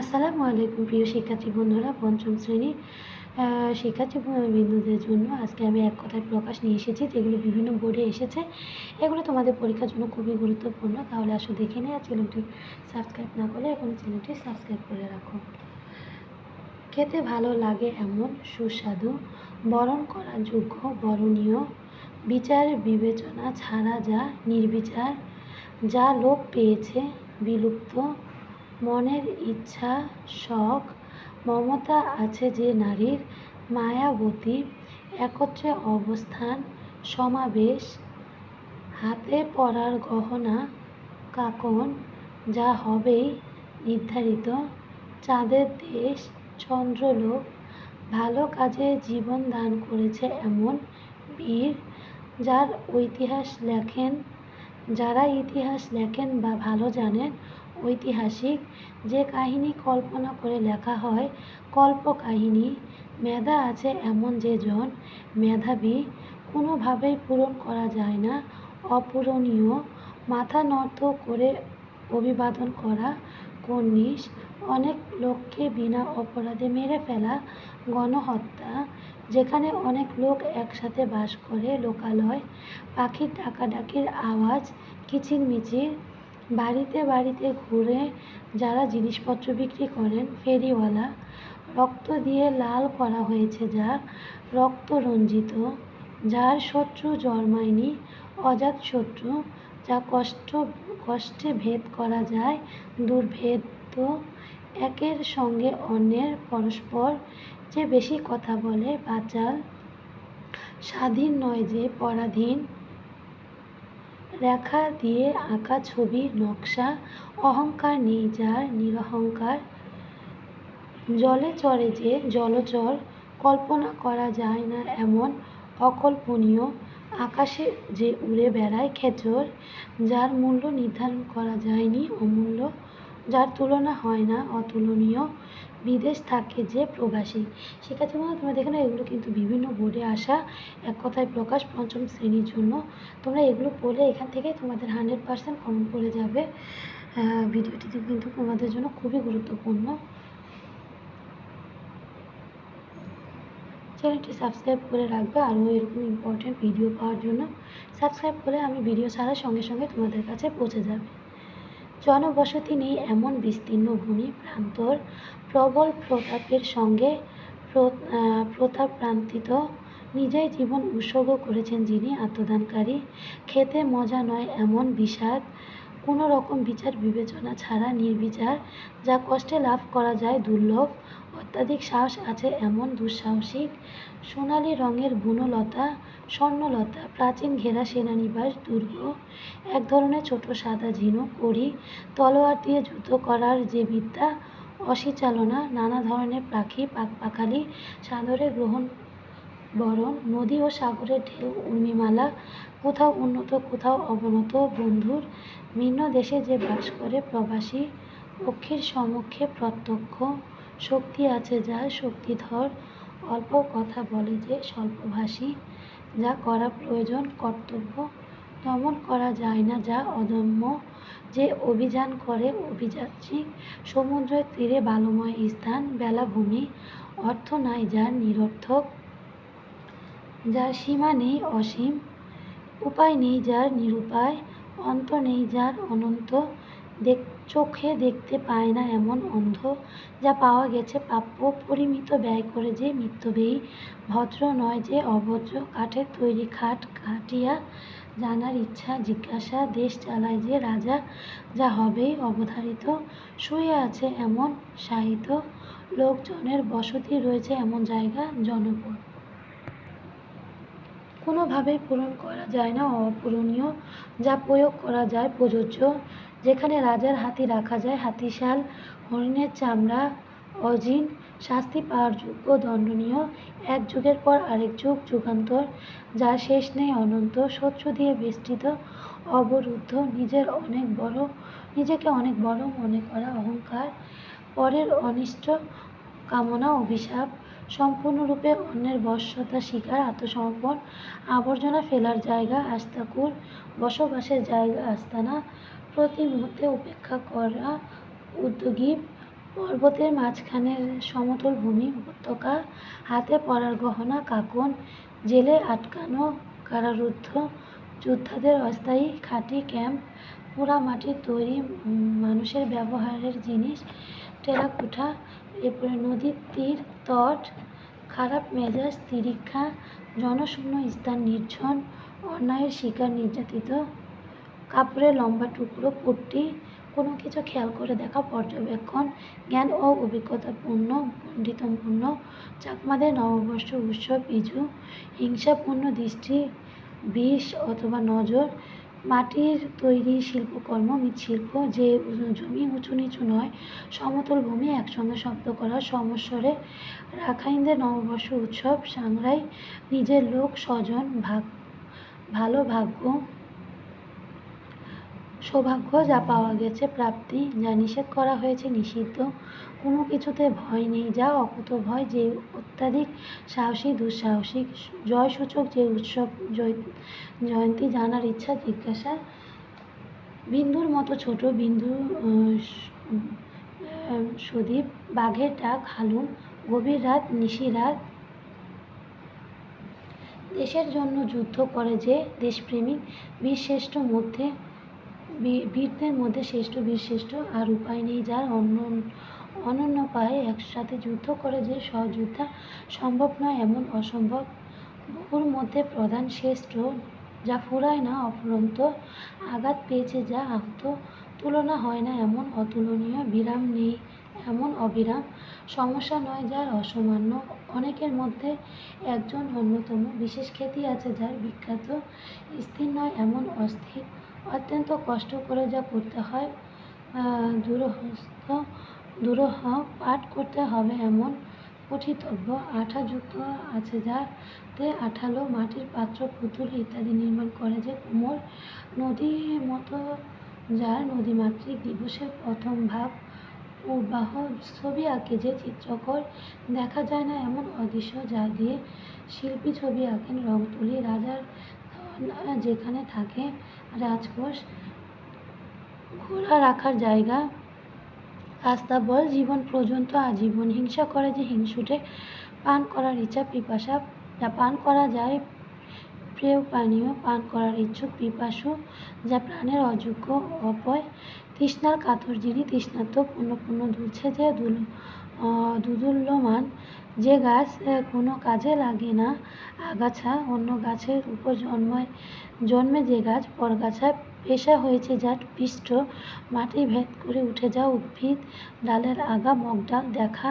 আসসালামু আলাইকুম প্রিয় শিক্ষার্থী বন্ধুরা, পঞ্চম শ্রেণির শিক্ষার্থী বিন্দুদের জন্য আজকে আমি এক কথায় প্রকাশ নিয়ে এসেছি যেগুলো বিভিন্ন বোর্ডে এসেছে। এগুলো তোমাদের পরীক্ষার জন্য খুবই গুরুত্বপূর্ণ। তাহলে আসো দেখে আর চ্যানেলটি সাবস্ক্রাইব না করলে এখন চ্যানেলটি সাবস্ক্রাইব করে রাখো। খেতে ভালো লাগে এমন, সুস্বাদু, বরণ করা যোগ্য, বরণীয়, বিচার, বিবেচনা ছাড়া যা, নির্বিচার, যা লোপ পেয়েছে, বিলুপ্ত মনের ইচ্ছা, শখ, মমতা আছে যে নারীর মায়াবতী, একত্রে অবস্থান, সমাবেশ, হাতে পরার গহনা, কাকন, যা হবেই নির্ধারিত, চাঁদের দেশ, চন্দ্রলোক, ভালো কাজে জীবন দান করেছে এমন বীর যার ঐতিহাস লেখেন, যারা ইতিহাস লেখেন বা ভালো জানেন ঐতিহাসিক যে কাহিনী কল্পনা করে লেখা হয় কল্প কাহিনী মেধা আছে এমন যে জন মেধাবী কোনোভাবেই পূরণ করা যায় না, অপূরণীয়। মাথা নত করে অভিবাদন করা কর্নিশ অনেক লোককে বিনা অপরাধে মেরে ফেলা, গণহত্যা। যেখানে অনেক লোক একসাথে বাস করে, লোকালয়। পাখির ডাকাডাকির আওয়াজ, কিচিরমিচির। বাড়িতে বাড়িতে ঘুরে যারা জিনিসপত্র বিক্রি করেন, ফেরিওয়ালা, রক্ত দিয়ে লাল করা হয়েছে যা রক্ত রঞ্জিত, যার শত্রু জন্মায়নি, অজাত শত্রু, যা কষ্ট, কষ্টে ভেদ করা যায়, দুর্ভেদ্য, একের সঙ্গে অন্যের পরস্পর যে বেশি কথা বলে, বাচাল, স্বাধীন নয় যে পরাধীন রেখা দিয়ে আঁকা ছবি, নকশা, অহংকার নেই যার, নিরহংকার। জলে চড়ে যে জলচর, কল্পনা করা যায় না এমন অকল্পনীয়। আকাশে যে উড়ে বেড়ায় খেচর যার মূল্য নির্ধারণ করা যায়নি অমূল্য, যার তুলনা হয় না অতুলনীয়। বিদেশ থাকে যে প্রবাসী শিক্ষার্থী বন্ধু তোমরা দেখে এগুলো কিন্তু বিভিন্ন বোর্ডে আসা, এক কথায় প্রকাশ পঞ্চম শ্রেণির জন্য। তোমরা এগুলো পড়লে এখান থেকে তোমাদের হান্ড্রেড পার্সেন্ট কমন পড়ে যাবে। ভিডিওটি কিন্তু তোমাদের জন্য খুবই গুরুত্বপূর্ণ। চ্যানেলটি সাবস্ক্রাইব করে রাখবে আরও এরকম ইম্পর্টেন্ট ভিডিও পাওয়ার জন্য। সাবস্ক্রাইব করে আমি ভিডিও ছাড়ার সঙ্গে সঙ্গে তোমাদের কাছে পৌঁছে যাবে। জনবসতি নেই এমন বিস্তীর্ণ ভূমি প্রান্তর প্রবল প্রতাপের সঙ্গে প্র- আহ, প্রতাপপ্রান্তিত। নিজেই জীবন উৎসর্গ করেছেন যিনি আত্মদানকারী। খেতে মজা নয় এমন বিষাদ কোনো রকম বিচার বিবেচনা ছাড়া নির্বিচার যা কষ্টে লাভ করা যায় দুর্লভ, অত্যাধিক সাহস আছে এমন দুঃসাহসিক সোনালি রঙের বুনলতা, স্বর্ণলতা, প্রাচীন ঘেরা সেনানিবাস, দুর্গ, এক ধরনের ছোট সাদা ঝিনুক করি তলোয়ার দিয়ে যুদ্ধ করার যে বিদ্যা, অসিচালনা, নানা ধরনের পাখি পাখপাখালি সাদরে গ্রহণ বরণ নদী ও সাগরের ঢেউ, উর্মিমালা, কোথাও উন্নত, কোথাও অবনত বন্ধুর ভিন্ন দেশে যে বাস করে প্রবাসী, পক্ষীর সমক্ষে প্রত্যক্ষ শক্তি আছে যার শক্তিধর। অল্প কথা বলে যে স্বল্পভাষী, যা করা প্রয়োজন, কর্তব্য দমন করা যায় না, যা অদম্য। যে অভিযান করে অভিযাত্রী, সমুদ্রের তীরে বালুময় স্থান, বেলাভূমি, অর্থ নাই, যার নিরর্থক যার সীমা নেই অসীম, উপায় নেই যার নিরুপায়, অন্ত নেই যার অনন্ত, দেখ, চোখে দেখতে পায় না এমন অন্ধ, যা পাওয়া গেছে প্রাপ্য, পরিমিত ব্যয় করে যে মিত্যব্যয়ী ভদ্র নয় যে অভদ্র, কাঠের তৈরি খাট খাটিয়া জানার ইচ্ছা, জিজ্ঞাসা, দেশ চালায় যে রাজা, যা হবেই অবধারিত, শুয়ে আছে এমন সাহিত্য, লোকজনের বসতি রয়েছে এমন জায়গা, জনপদ। কোনোভাবেই পূরণ করা যায় না, অপূরণীয়। যা প্রয়োগ করা যায় প্রযোজ্য। যেখানে রাজার হাতি রাখা যায়, হাতিশাল, হরিণের চামড়া, অজিন, শাস্তি পাওয়ার যোগ্য, দণ্ডনীয়। এক যুগের পর আরেক যুগ, যুগান্তর। যার শেষ নেই অনন্ত। শত্রু দিয়ে বেষ্টিত, অবরুদ্ধ, নিজের অনেক বড়, নিজেকে অনেক বড় মনে করা অহংকার। পরের অনিষ্ট, কামনা, অভিশাপ। সম্পূর্ণরূপে অন্যের বশ্যতা শিকার, আত্মসমর্পণ, আবর্জনা ফেলার জায়গা, আস্তাকুর, বসবাসের জায়গা, আস্তানা, প্রতি মুহূর্তে উপেক্ষা করা উদ্যোগী, পর্বতের মাঝখানের সমতল ভূমি, উপত্যকা, হাতে পরার গহনা, কাকন, জেলে আটকানো কারারুদ্ধ, যোদ্ধাদের অস্থায়ী খাঁটি ক্যাম্প পোড়া মাটির তৈরি মানুষের ব্যবহারের জিনিস। টেরাকোঠা, এরপরে নদীর তীর, তট, খারাপ মেজাজ, তিরিক্ষা, জনশূন্য স্থান নির্জন অন্যায়ের শিকার নির্যাতিত, কাপড়ের লম্বা টুকরো, পট্টি, কোনো কিছু খেয়াল করে দেখা পর্যবেক্ষণ, জ্ঞান ও অভিজ্ঞতাপূর্ণ, পণ্ডিতপূর্ণ, চাকমাদের নববর্ষ উৎসব বিজু হিংসাপূর্ণ দৃষ্টি, বিষ অথবা নজর মাটির তৈরি শিল্পকর্ম, মৃৎশিল্প যে জমি উঁচু নিচু নয়, সমতল ভূমি একসঙ্গে শব্দ করা, সমস্বরে রাখাইনদের নববর্ষ উৎসব সাংরাই নিজের লোক স্বজন ভাগ, ভালো ভাগ্য সৌভাগ্য যা পাওয়া গেছে, প্রাপ্তি যা নিষেধ করা হয়েছে নিষিদ্ধ। কোনো কিছুতে ভয় নেই, যা অকুত ভয়, যে অত্যাধিক সাহসী দুঃসাহসিক জয়সূচক যে উৎসব, জয়, জয়ন্তী জানার ইচ্ছা, জিজ্ঞাসা। বিন্দুর মতো ছোট বিন্দু সুদীপ, বাঘের ডাক, হালুম, গভীর রাত, নিশি রাত। দেশের জন্য যুদ্ধ করে যে দেশপ্রেমিক, বীরশ্রেষ্ঠ মধ্যে বীরদের মধ্যে শ্রেষ্ঠ বীরশ্রেষ্ঠ আর উপায় নেই যার অন্য অনন্য পায়ে একসাথে যুদ্ধ করে যে সহযোদ্ধা সম্ভব নয়, এমন অসম্ভব বহুর মধ্যে প্রধান শ্রেষ্ঠ যা ফুরায় না অফুরন্ত আঘাত পেয়েছে যা আহত তুলনা হয় না, এমন অতুলনীয় বিরাম নেই, এমন অবিরাম সমস্যা নয় যার অসামান্য। অনেকের মধ্যে একজন অন্যতম বিশেষ খ্যাতি আছে যার বিখ্যাত স্থির নয়, এমন অস্থির অত্যন্ত কষ্ট করে যা করতে হয় দূরহস্ত, দূরহ পাঠ করতে হবে এমন পঠিতব্য আঠাযুক্ত আছে যাতে আঠালো মাটির পাত্র, পুতুল ইত্যাদি নির্মাণ করে যে কুমোর নদীর মতো, যার নদীমাতৃক দিবসের প্রথম ভাব পূর্বাহ ছবি আঁকে যে চিত্রকর দেখা যায় না, এমন অদৃশ্য যা দিয়ে শিল্পী ছবি আঁকেন রং তুলি রাজার যেখানে থাকে রাজকোষ ঘোড়া রাখার জায়গা। আস্তাবল জীবন পর্যন্ত আজীবন হিংসা করে যে হিংসুটে পান করার ইচ্ছা, পিপাসা যা পান করা যায় প্রিয় পানীয়, পান করার ইচ্ছুক পিপাসু যা প্রাণের অযোগ্য অপয়। তৃষ্ণার কাতর যিনি তৃষ্ণার্ত পূর্ণ পূর্ণ দুলছে যে দুল দুদুল্যমান যে গাছ কোনো কাজে লাগে না। আগাছা অন্য গাছের উপর জন্মায় জন্মে যে গাছ পরগাছা পেশা হয়েছে, যার পৃষ্ঠ মাটি ভেদ করে উঠে যাওয়া উদ্ভিদ। ডালের আগা মগডাল দেখা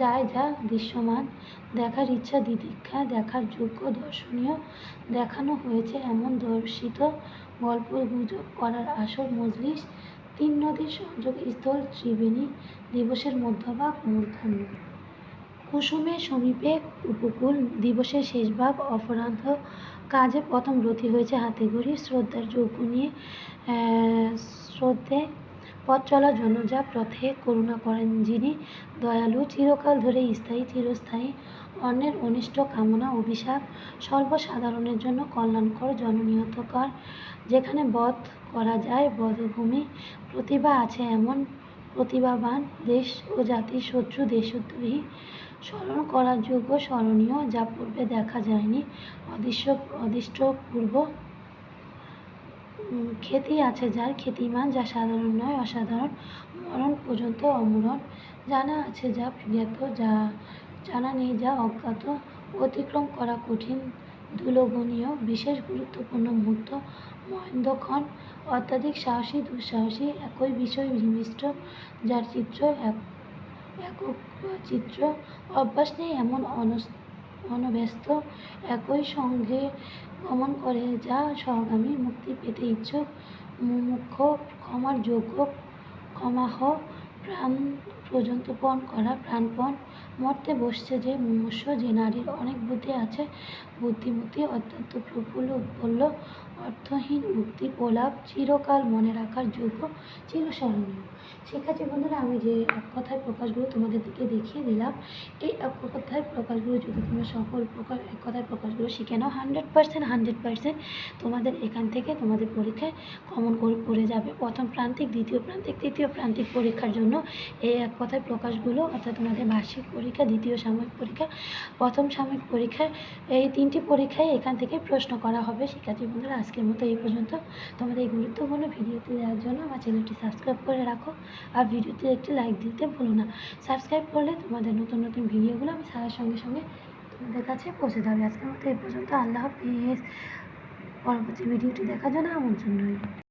যায় যা দৃশ্যমান। দেখার ইচ্ছা দিদীক্ষা দেখার যোগ্য দর্শনীয় দেখানো হয়েছে। এমন দর্শিত গল্প গুজব করার আসর মজলিস তিন নদীর সংযোগ স্থল ত্রিবেণী দিবসের মধ্যভাগ মূর্ধন্য কুসুমের সমীপে উপকূল দিবসের শেষ ভাগ অপরাহ্ন কাজে প্রথম রতি হয়েছে হাতে ঘড়ি শ্রদ্ধার যোগ্য নিয়ে শ্রদ্ধে পথ চলার জন্য যা পথে করুণা করেন যিনি, দয়ালু চিরকাল ধরে স্থায়ী, চিরস্থায়ী। অন্যের অনিষ্ট কামনা, অভিশাপ সর্বসাধারণের জন্য কল্যাণকর, জননিয়তকর। যেখানে বধ করা যায় বধভূমি, প্রতিভা আছে এমন প্রতিভাবান দেশ ও জাতির শত্রু দেশদ্রোহী। স্মরণ করার যোগ্য স্মরণীয়, যা পূর্বে দেখা যায়নি, অদৃশ্য অদৃষ্ট পূর্ব খ্যাতি আছে যার খ্যাতিমান যা সাধারণ নয়, অসাধারণ। মরণ পর্যন্ত অমরণ। জানা আছে যা জ্ঞাত যা জানা নেই যা অজ্ঞাত। অতিক্রম করা কঠিন দুলভনীয় বিশেষ গুরুত্বপূর্ণ মুহূর্ত, মহেন্দ্রক্ষণ। অত্যাধিক সাহসী, দুঃসাহসী, একই বিষয় বিমিষ্ট যার চিত্র এক, একক চিত্র। অভ্যাস নেই এমন অনস অনব্যস্ত একই সঙ্গে গমন করে যা সহগামী মুক্তি পেতে ইচ্ছুক মুমুক্ষ ক্ষমার যোগ্য, ক্ষমাহ, প্রাণ পর্যন্ত পণ করা প্রাণপণ। মর্তে বসছে যে মুমূর্ষ যে নারীর অনেক বুদ্ধি আছে বুদ্ধিমতী অত্যন্ত প্রফুল্ল, উৎফুল্ল, অর্থহীন উক্তি প্রলাপ চিরকাল মনে রাখার যোগ্য চিরস্মরণীয় শিক্ষার্থী বন্ধুরা আমি যে এক কথায় প্রকাশগুলো তোমাদের দিকে দেখিয়ে দিলাম, এই এক কথায় প্রকাশগুলো যদি তোমরা সকল প্রকার এক কথায় প্রকাশগুলো শিখে নাও হান্ড্রেড পার্সেন্ট হান্ড্রেড পার্সেন্ট তোমাদের এখান থেকে তোমাদের পরীক্ষায় কমন করে পড়ে যাবে। প্রথম প্রান্তিক, দ্বিতীয় প্রান্তিক, তৃতীয় প্রান্তিক পরীক্ষার জন্য এই এক কথায় প্রকাশগুলো অর্থাৎ তোমাদের বার্ষিক পরীক্ষা, দ্বিতীয় সাময়িক পরীক্ষা, প্রথম সাময়িক পরীক্ষায় এই তিনটি পরীক্ষায় এখান থেকে প্রশ্ন করা হবে। শিক্ষার্থী বন্ধুরা, আজকের মতো এই পর্যন্ত। তোমাদের এই গুরুত্বপূর্ণ ভিডিওটি দেওয়ার জন্য আমার চ্যানেলটি সাবস্ক্রাইব করে রাখো আর ভিডিওতে একটি লাইক দিতে ভুলো না। সাবস্ক্রাইব করলে তোমাদের নতুন নতুন ভিডিওগুলো আমি ছাড়ার সঙ্গে সঙ্গে তোমাদের কাছে পৌঁছে যাবে। আজকের মতো এই পর্যন্ত। আল্লাহ হাফিজ। পরবর্তী ভিডিওটি দেখার জন্য আমন্ত্রণ রইল।